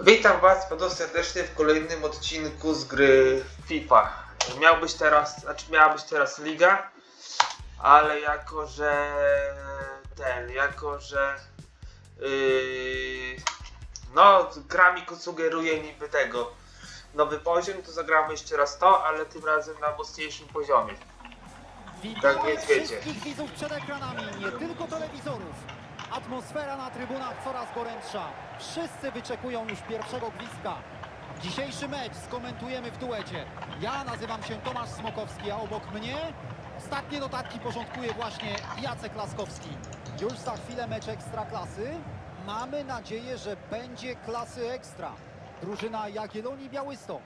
Witam Was bardzo serdecznie w kolejnym odcinku z gry FIFA. Miał być teraz, znaczy miała być teraz liga, ale jako że ten, jako że yy, no gra mi sugeruje niby tego nowy poziom, to zagramy jeszcze raz to, ale tym razem na mocniejszym poziomie. Witamy Tak więc wiecie. wszystkich widzów przed ekranami, nie tylko telewizorów. Atmosfera na trybunach coraz gorętsza. Wszyscy wyczekują już pierwszego gwizdka. Dzisiejszy mecz skomentujemy w duecie. Ja nazywam się Tomasz Smokowski, a obok mnie ostatnie notatki porządkuje właśnie Jacek Laskowski. Już za chwilę mecz ekstraklasy. Mamy nadzieję, że będzie klasy ekstra. Drużyna Jagiellonii Białystok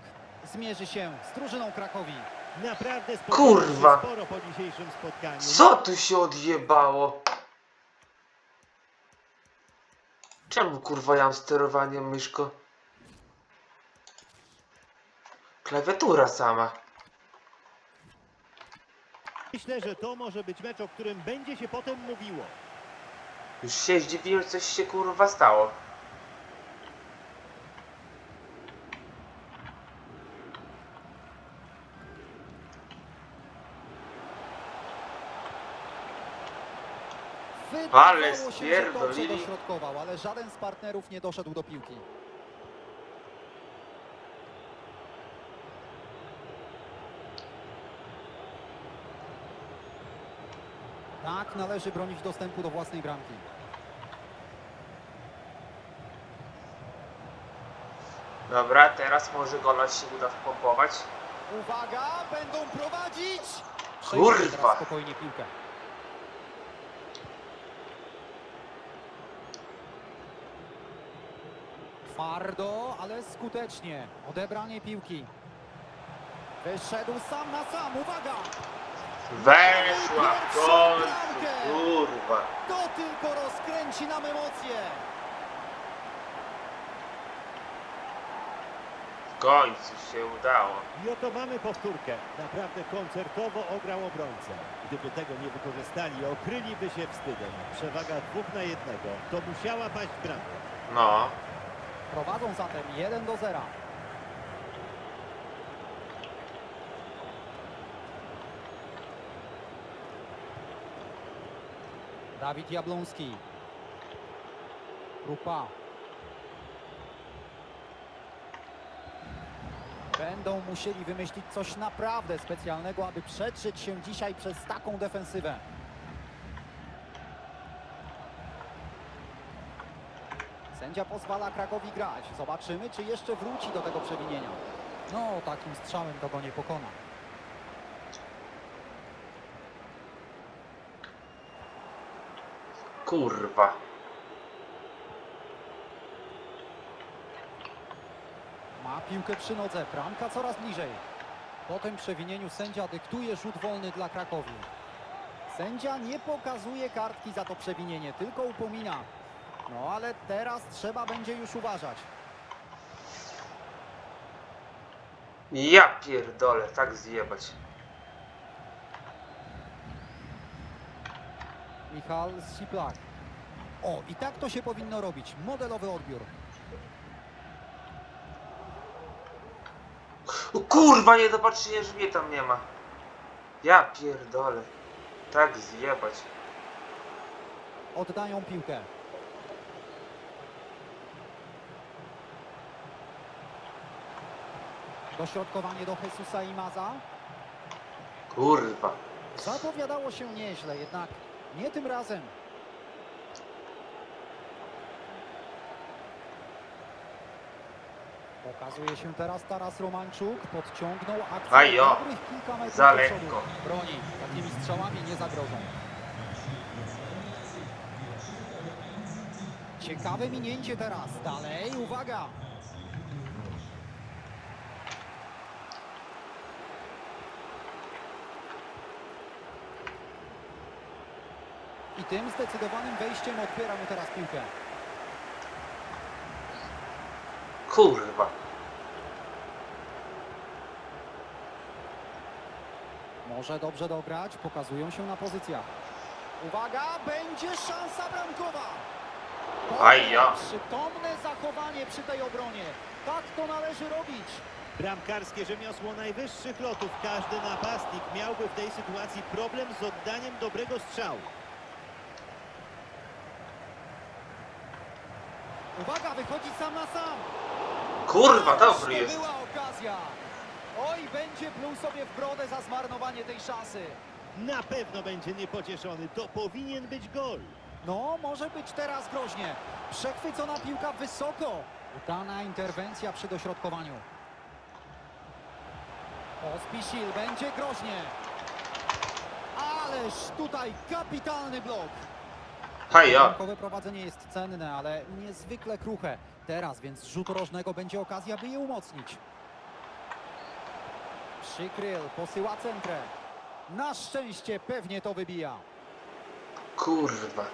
zmierzy się z drużyną Krakowi. Naprawdę Kurwa. sporo po dzisiejszym spotkaniu. Co tu się odjebało? Czemu kurwa ja mam sterowanie myszko? Klawiatura sama. Myślę, że to może być mecz, o którym będzie się potem mówiło. Już się zdziwiłem, coś się kurwa stało. Wydawało Ale się, że dobrze spierdolili. dośrodkował, ale żaden z partnerów nie doszedł do piłki. Tak, należy bronić dostępu do własnej bramki. Dobra, teraz może gola się uda wpompować. Uwaga, będą prowadzić! Kurwa. Przejmuje teraz spokojnie piłkę. Twardo, ale skutecznie. Odebranie piłki. Wyszedł sam na sam, uwaga! Weszła w końcu, kurwa. To tylko rozkręci nam emocje. W końcu się udało. I oto mamy powtórkę. Naprawdę koncertowo ograł obrońcę. Gdyby tego nie wykorzystali, okryliby się wstydem. Przewaga dwóch na jednego. To musiała paść w bramkę. No. Prowadzą zatem 1 do 0. Dawid Jabłoński. Grupa. Będą musieli wymyślić coś naprawdę specjalnego, aby przetrzeć się dzisiaj przez taką defensywę. Sędzia pozwala Krakowi grać. Zobaczymy, czy jeszcze wróci do tego przewinienia. No, takim strzałem to go nie pokona. Kurwa. Ma piłkę przy nodze, bramka coraz bliżej. Po tym przewinieniu sędzia dyktuje rzut wolny dla Krakowi. Sędzia nie pokazuje kartki za to przewinienie, tylko upomina. No ale teraz trzeba będzie już uważać. Ja pierdolę, tak zjebać. Michal Siplak. O, i tak to się powinno robić. Modelowy odbiór. O kurwa, nie zobaczyłem, że mnie tam nie ma. Ja pierdolę. Tak zjebać. Oddają piłkę. Dośrodkowanie do Jesusa i Maza. Kurwa. Zapowiadało się nieźle, jednak nie tym razem. Pokazuje się teraz Taras Romanczuk, podciągnął akcję Ajo, dobrych kilka metrów za do przodu. lekko. Broni, takimi strzałami nie zagrożą. Ciekawe minięcie teraz, dalej, uwaga! Tym zdecydowanym wejściem odbiera mu teraz piłkę. Kurwa. Może dobrze dograć, pokazują się na pozycjach. Uwaga, będzie szansa bramkowa! Aj, ja. Przytomne zachowanie przy tej obronie. Tak to należy robić. Bramkarskie rzemiosło najwyższych lotów. Każdy napastnik miałby w tej sytuacji problem z oddaniem dobrego strzału. Uwaga, wychodzi sam na sam. Kurwa, dobry to jest. była okazja. Oj, będzie pluł sobie w brodę za zmarnowanie tej szansy. Na pewno będzie niepocieszony. To powinien być gol. No, może być teraz groźnie. Przechwycona piłka wysoko. Udana interwencja przy dośrodkowaniu. Ospisil, będzie groźnie. Ależ tutaj kapitalny blok. Haja. Bramkowe prowadzenie jest cenne, ale niezwykle kruche. Teraz więc z rzutu rożnego będzie okazja, by je umocnić. Przykryl posyła centrę. Na szczęście pewnie to wybija. Kurwa.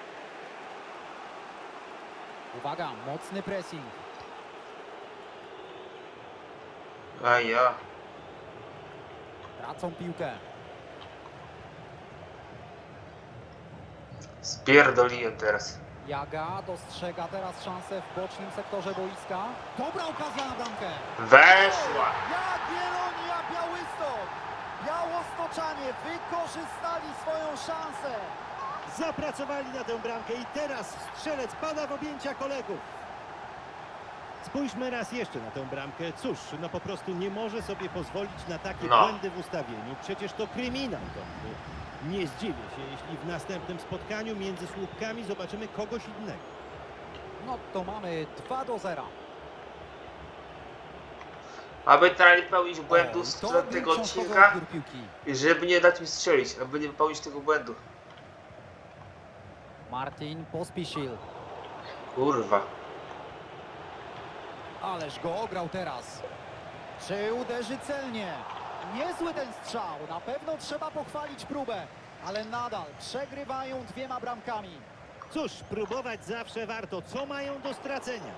Uwaga, mocny pressing. Haja. Tracą piłkę. Spierdoliłem teraz. Jaga dostrzega teraz szansę w bocznym sektorze boiska. Dobra okazja na bramkę. Weszła. Jagiellonia Białystok. Białostoczanie wykorzystali swoją szansę. Zapracowali na tę bramkę i teraz strzelec pada w objęcia kolegów. Spójrzmy raz jeszcze na tę bramkę. Cóż, no po prostu nie może sobie pozwolić na takie No. błędy w ustawieniu. Przecież to kryminał, Tomku. Nie zdziwię się, jeśli w następnym spotkaniu między słupkami zobaczymy kogoś innego. No to mamy 2 do 0. Aby teraz nie popełnić błędu z to był tego książkowy odcinka odbiór piłki. i żeby nie dać mi strzelić, aby nie popełnić tego błędu. Martin Pospisil. Kurwa. Ależ go ograł teraz. Czy uderzy celnie? Niezły ten strzał. Na pewno trzeba pochwalić próbę. Ale nadal przegrywają dwiema bramkami. Cóż, próbować zawsze warto. Co mają do stracenia?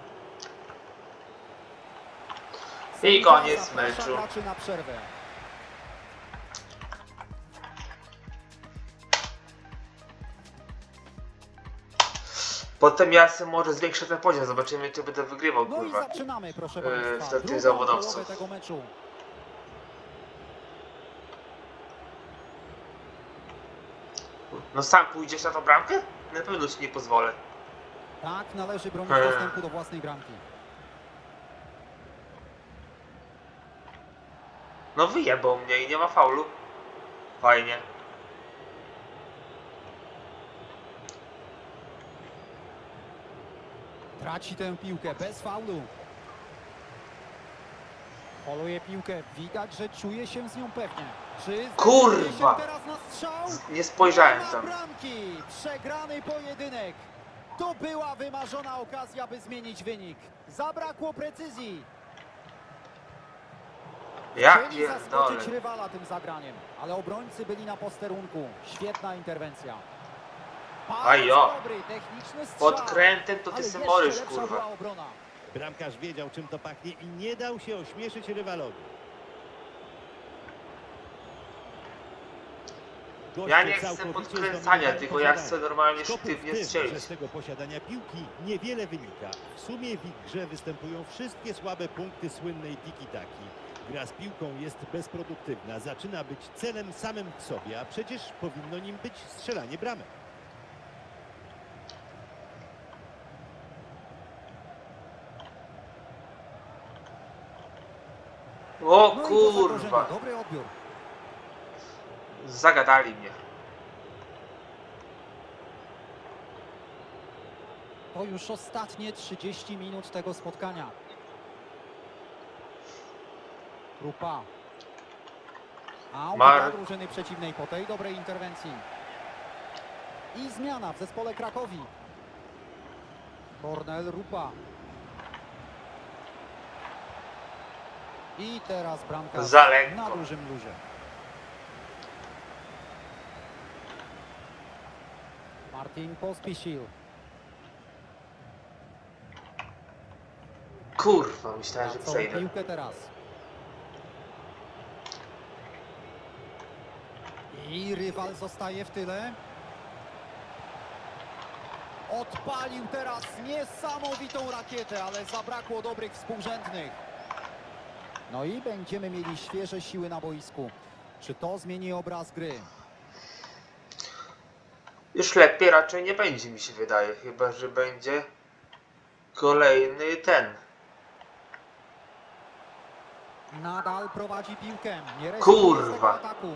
I koniec meczu. na przerwę. Potem ja sobie może zwiększę ten poziom, zobaczymy czy będę wygrywał, No i kurwa. zaczynamy, proszę Yy, Państwa. Drugą zawodowców. połowę tego meczu. No sam pójdziesz na tą bramkę? Na pewno ci nie pozwolę. Tak, należy bronić Eee. dostępu do własnej bramki. No wyjebał mnie i nie ma faulu. Fajnie. Traci tę piłkę bez faulu. Poluje piłkę. Widać, że czuje się z nią pewnie. Czy Kurwa! zdecyduje się teraz na strzał? Nie spojrzałem ma tam. bramki. Przegrany pojedynek. To była wymarzona okazja, by zmienić wynik. Zabrakło precyzji. Ja Chcieli zaskoczyć rywala tym zagraniem, ale obrońcy byli na posterunku. Świetna interwencja. Bardzo dobry, techniczny strzał. Pod krętem to ty ale jeszcze lepsza kurwa. była obrona. Bramkarz wiedział, czym to pachnie i nie dał się ośmieszyć rywalowi. Goście Ja nie chcę podkręcania, tylko ja chcę normalnie sztywnie strzelić. z tego posiadania piłki niewiele wynika. W sumie w ich grze występują wszystkie słabe punkty słynnej tiki-taki. Gra z piłką jest bezproduktywna, zaczyna być celem samym w sobie, a przecież powinno nim być strzelanie bramek. O No i to kurwa. zagrożenie, Dobry odbiór. Zagadali mnie. To już ostatnie 30 minut tego spotkania. Grupa. A Mar- uwaga drużyny przeciwnej po tej dobrej interwencji. I zmiana w zespole Krakowi. Kornel Rupa. I teraz bramka Za lekko. na dużym luzie. Martin Pospisil. Kurwa, myślałem, że przejdę. piłkę teraz. I rywal zostaje w tyle. Odpalił teraz niesamowitą rakietę, ale zabrakło dobrych współrzędnych. No i będziemy mieli świeże siły na boisku. Czy to zmieni obraz gry? Już lepiej raczej nie będzie, mi się wydaje. Chyba, że będzie kolejny ten. Nadal prowadzi piłkę. Nie Kurwa. ataku.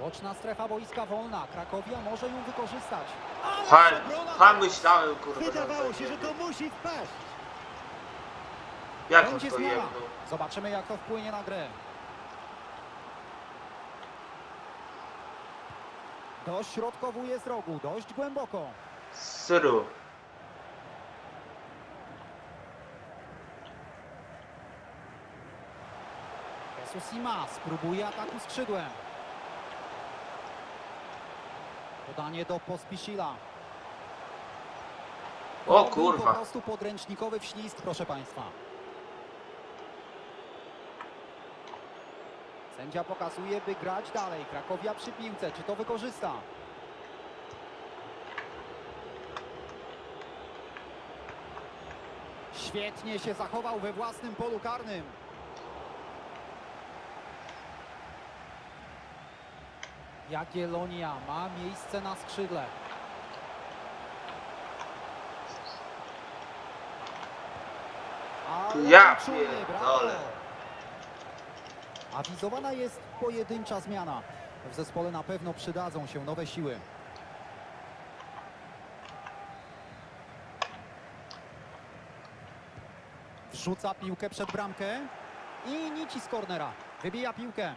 Boczna strefa boiska wolna. Krakowia może ją wykorzystać. Ha teraz. myślałem, kurwa. Wydawało się, że to musi wpaść. Jak on Będzie to zmiana. jebnął? Zobaczymy jak to wpłynie na grę. Dośrodkowuje z rogu, dość głęboko. Syru. Jesus Ima spróbuje ataku skrzydłem. Podanie do Pospiszila. O kurwa. Po prostu podręcznikowy wślizg, proszę Państwa. Sędzia pokazuje, by grać dalej. Krakowia przy piłce. Czy to wykorzysta? Świetnie się zachował we własnym polu karnym. Jagiellonia ma miejsce na skrzydle. Ale Ja czujny, pierdolę. Awizowana jest pojedyncza zmiana. W zespole na pewno przydadzą się nowe siły. Wrzuca piłkę przed bramkę i nici z kornera. Wybija piłkę.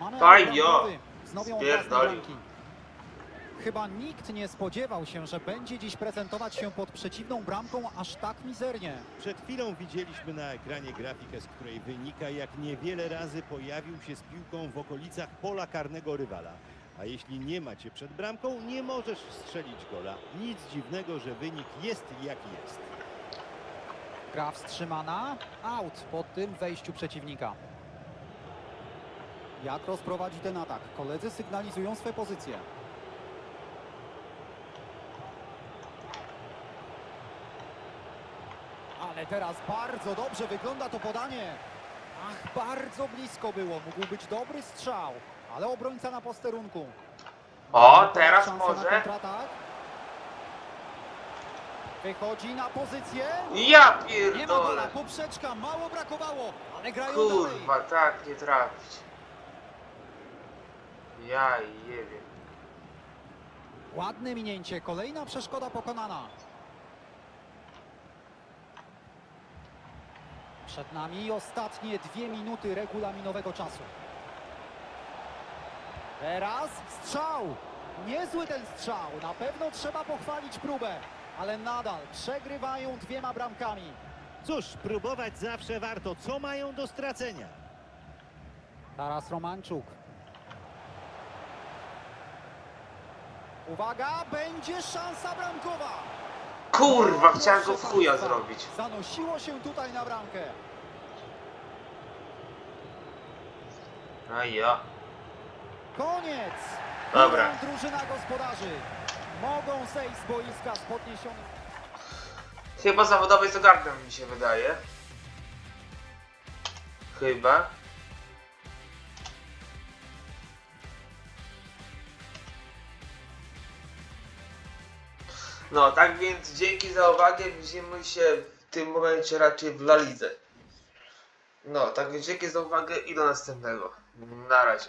Mamy Daj, atak. Bramki. Chyba nikt nie spodziewał się, że będzie dziś prezentować się pod przeciwną bramką aż tak mizernie. Przed chwilą widzieliśmy na ekranie grafikę, z której wynika, jak niewiele razy pojawił się z piłką w okolicach pola karnego rywala. A jeśli nie macie przed bramką, nie możesz strzelić gola. Nic dziwnego, że wynik jest jaki jest. Gra wstrzymana. Out po tym wejściu przeciwnika. Jak rozprowadzi ten atak? Koledzy sygnalizują swe pozycje. Ale teraz bardzo dobrze wygląda to podanie. Ach, bardzo blisko było. Mógł być dobry strzał, ale obrońca na posterunku. O, teraz może. Wychodzi na pozycję. Ja Nie ma gola, pierdolę. poprzeczka, mało brakowało, ale grają dalej. Kurwa, tak nie trafić. Ja jebie. Ładne minięcie, kolejna przeszkoda pokonana. Przed nami ostatnie dwie minuty regulaminowego czasu. Teraz strzał! Niezły ten strzał, na pewno trzeba pochwalić próbę, ale nadal przegrywają dwiema bramkami. Cóż, próbować zawsze warto. Co mają do stracenia? Taras Romanczuk. Uwaga, będzie szansa bramkowa! Kurwa, chciałem go w chuja zrobić. Zanosiło się tutaj na bramkę. A ja. Koniec! Dobra. Idą drużyna gospodarzy. Mogą zejść z boiska z podniesionym... Chyba zawodowy zagarnę mi się wydaje. Chyba. No, tak więc dzięki za uwagę. Widzimy się w tym momencie raczej w La Lidze. No, tak więc dzięki za uwagę i do następnego. Na razie.